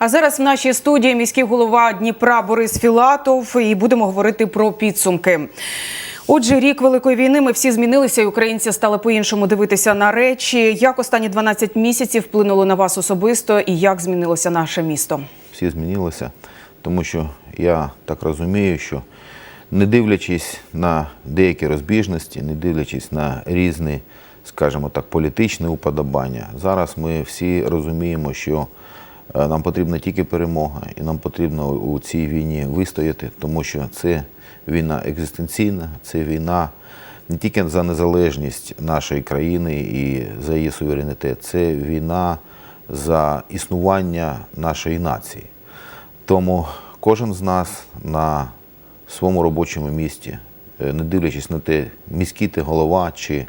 А зараз в нашій студії міський голова Дніпра Борис Філатов і будемо говорити про підсумки. Отже, рік великої війни ми всі змінилися, і українці стали по-іншому дивитися на речі. Як останні 12 місяців вплинуло на вас особисто, і як змінилося наше місто? всі змінилися, тому що я так розумію, що не дивлячись на деякі розбіжності, не дивлячись на різні, скажімо так, політичні уподобання, зараз ми всі розуміємо, що нам потрібна тільки перемога, і нам потрібно у цій війні вистояти, тому що це війна екзистенційна, це війна не тільки за незалежність нашої країни і за її суверенітет, це війна за існування нашої нації. Тому кожен з нас на своєму робочому місці, е, не дивлячись на те, міський ти голова чи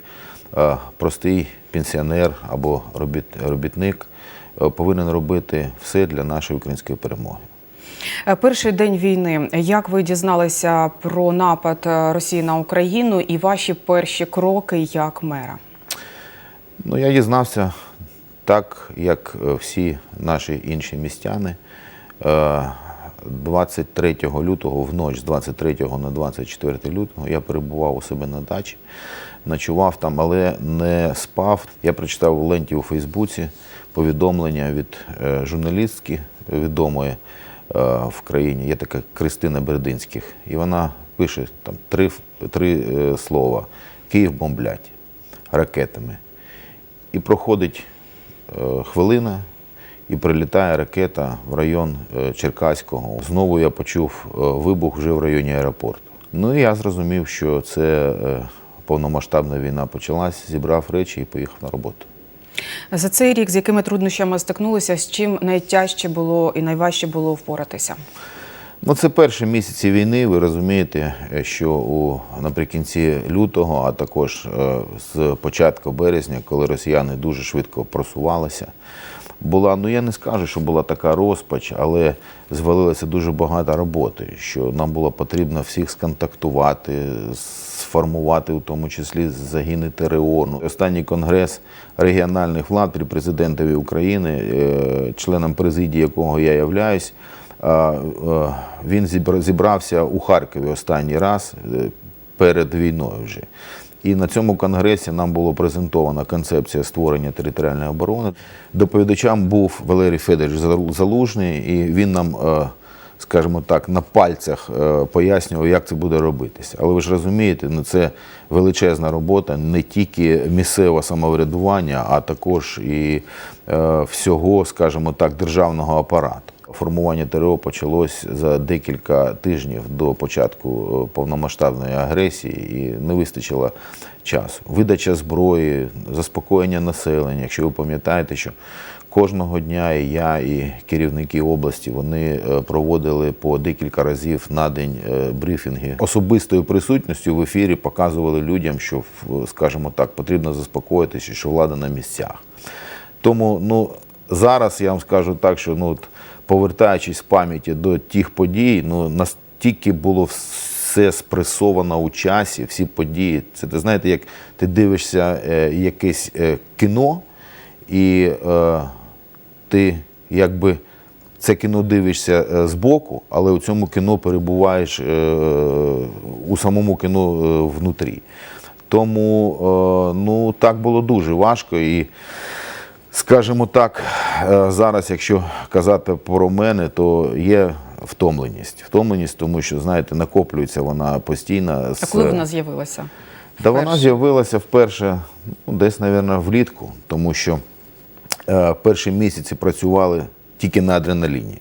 е, простий пенсіонер або робітник, е, повинен робити все для нашої української перемоги. Е, Перший день війни. Як ви дізналися про напад е, Росії на Україну і ваші перші кроки як мера? Ну, я дізнався так, як е, всі наші інші містяни. Е, 23 лютого, в ніч з 23 на 24 лютого, я перебував у себе на дачі, ночував там, але не спав. Я прочитав у ленті у Фейсбуці повідомлення від е, журналістки відомої е, в країні. Є така Кристина Бердинських. І вона пише там три, три е, слова: Київ бомблять ракетами. І проходить хвилина, і прилітає ракета в район Черкаського. Знову я почув вибух вже в районі аеропорту. Ну і я зрозумів, що це повномасштабна війна почалась, зібрав речі і поїхав на роботу. За цей рік з якими труднощами стикнулися, з чим найтяжче було і найважче було впоратися? Ну, це перші місяці війни. Ви розумієте, що у наприкінці лютого, а також е, з початку березня, коли росіяни дуже швидко просувалися, була, ну я не скажу, що була така розпач, але звалилося дуже багато роботи, що нам було потрібно всіх сконтактувати, сформувати, у тому числі загини ТРО. Ну, Останній конгрес регіональних влад при президентові України, е, членом президії якого я являюсь, е, він зібра- зібрався у Харкові останній раз е, перед війною вже. І на цьому конгресі нам було презентована концепція створення територіальної оборони. Доповідачем був Валерій Федорович Залужний, і він нам, е, скажімо так, на пальцях е, пояснював, як це буде робитися. Але ви ж розумієте, ну це величезна робота, не тільки місцеве самоврядування, а також і е, всього, скажімо так, державного апарату. Формування ТРО почалось за декілька тижнів до початку е, повномасштабної агресії і не вистачило часу. Видача зброї, заспокоєння населення. Якщо ви пам'ятаєте, що кожного дня і я, і керівники області вони е, проводили по декілька разів на день е, брифінги. Особистою присутністю в ефірі показували людям, що, скажімо так, потрібно заспокоїтися, що влада на місцях. Тому ну, зараз я вам скажу так, що ну, повертаючись в пам'яті до тих подій, ну, настільки було все спресовано у часі, всі події. Це ти знаєте, як ти дивишся е, якесь е, кіно, і е, ти якби це кіно дивишся е, збоку, але у цьому кіно перебуваєш е, у самому кіно е, внутрі. Тому е, ну, так було дуже важко. І, скажімо так, е, зараз, якщо казати про мене, то є втомленість. Втомленість, тому що, знаєте, накоплюється вона постійно. А коли вона з'явилася? та вона з'явилася вперше ну, десь, мабуть, влітку, тому що е, перші місяці працювали тільки на адреналіні.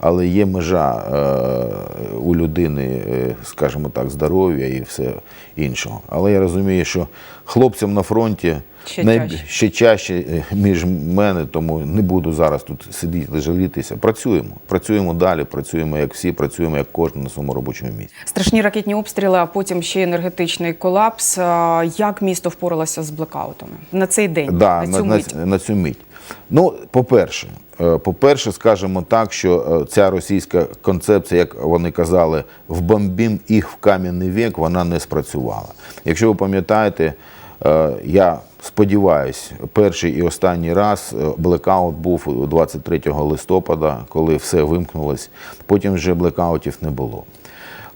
Але є межа е, у людини, е, скажімо так, здоров'я і все іншого. Але я розумію, що хлопцям на фронті Ще най- тяжче. ще чаще е, між мене, тому не буду зараз тут сидіти, жалітися. Працюємо. Працюємо далі, працюємо як всі, працюємо як кожен на своєму робочому місці. Страшні ракетні обстріли, а потім ще енергетичний колапс. Як місто впоралося з блекаутами на цей день? Да, на цю на, мить? на, на цю мить. Ну, по-перше, е, по-перше, скажімо так, що е, ця російська концепція, як вони казали, вбомбім їх в кам'яний вік, вона не спрацювала. Якщо ви пам'ятаєте, я Сподіваюсь, перший і останній раз е, блекаут був 23 листопада, коли все вимкнулось. Потім вже блекаутів не було.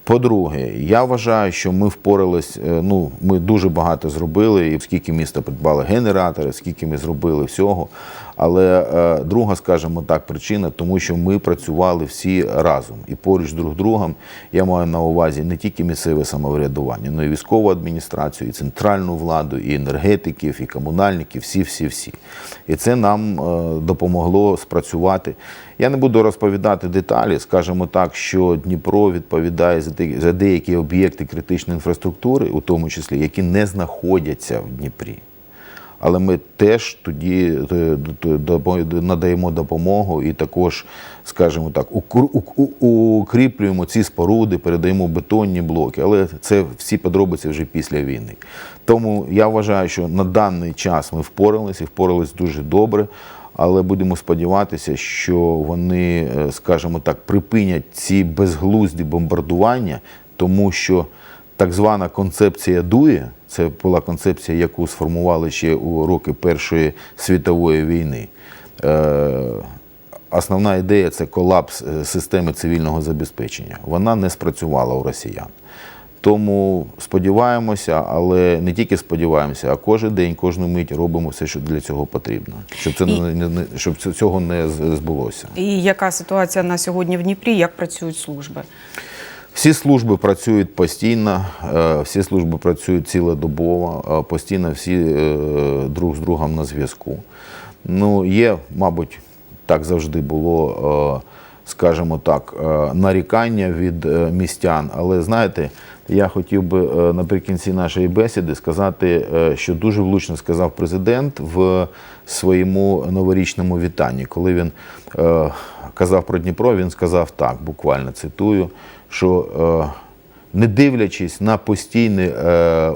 По-друге, я вважаю, що ми впорались. е, Ну, ми дуже багато зробили, і скільки міста придбали генератори, скільки ми зробили всього. Але е, друга, скажімо так, причина, тому що ми працювали всі разом і поруч друг другом. Я маю на увазі не тільки місцеве самоврядування, але й військову адміністрацію, і центральну владу, і енергетиків, і комунальників, всі, всі, всі. І це нам е, допомогло спрацювати. Я не буду розповідати деталі, скажімо так, що Дніпро відповідає за деякі об'єкти критичної інфраструктури, у тому числі, які не знаходяться в Дніпрі. Але ми теж тоді е, надаємо допомогу і також, скажімо так, укріплюємо ці споруди, передаємо бетонні блоки. Але це всі подробиці вже після війни. Тому я вважаю, що на даний час ми впоралися і впоралися дуже добре. Але будемо сподіватися, що вони, е, скажімо так, припинять ці безглузді бомбардування, тому що так звана концепція дує, це була концепція, яку сформували ще у роки Першої світової війни. Е, Основна ідея це колапс е, системи цивільного забезпечення. Вона не спрацювала у росіян. Тому сподіваємося, але не тільки сподіваємося, а кожен день, кожну мить робимо все, що для цього потрібно, щоб це І- не, не- не- щоб цього не збулося. І яка ситуація на сьогодні в Дніпрі? Як працюють служби? Всі служби працюють постійно, е, всі служби працюють цілодобово, е, постійно всі е, друг з другом на зв'язку. Ну, є, мабуть, так завжди було, скажімо так, нарікання від містян. Але знаєте, я хотів би е, наприкінці нашої бесіди сказати, е, що дуже влучно сказав президент в своєму новорічному вітанні, коли він е, казав про Дніпро, він сказав так, буквально цитую, що не дивлячись на постійні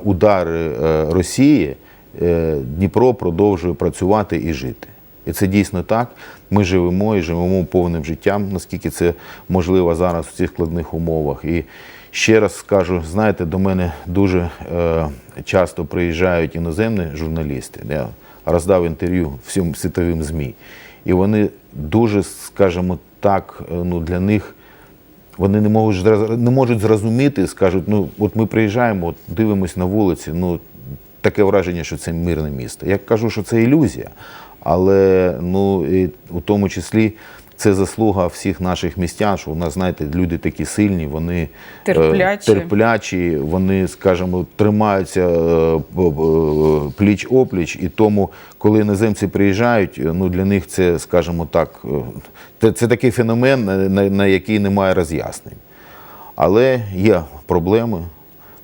удари Росії, Дніпро продовжує працювати і жити. І це дійсно так. Ми живемо і живемо повним життям, наскільки це можливо зараз в цих складних умовах. І ще раз скажу, знаєте, до мене дуже е, часто приїжджають іноземні журналісти. Я роздав інтерв'ю всім світовим ЗМІ. І вони дуже, скажімо так, е, ну, для них вони не можуть, не можуть зрозуміти, скажуть, ну от ми приїжджаємо, от дивимось на вулиці, ну таке враження, що це мирне місто. Я кажу, що це ілюзія, але ну, і у тому числі це заслуга всіх наших містян, що у нас, знаєте, люди такі сильні, вони е, Терплячі. терплячі, вони, скажімо, тримаються е, б- пліч опліч, і тому, коли іноземці приїжджають, е, ну для них це, скажімо так, е, це, це такий феномен, на, на, на який немає роз'яснень. Але є проблеми.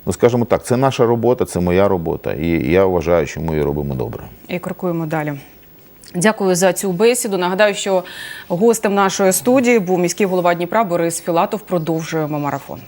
Ну, скажімо так, це наша робота, це моя робота, і я вважаю, що ми її робимо добре. І крокуємо далі. Дякую за цю бесіду. Нагадаю, що гостем нашої студії був міський голова Дніпра Борис Філатов. Продовжуємо марафон.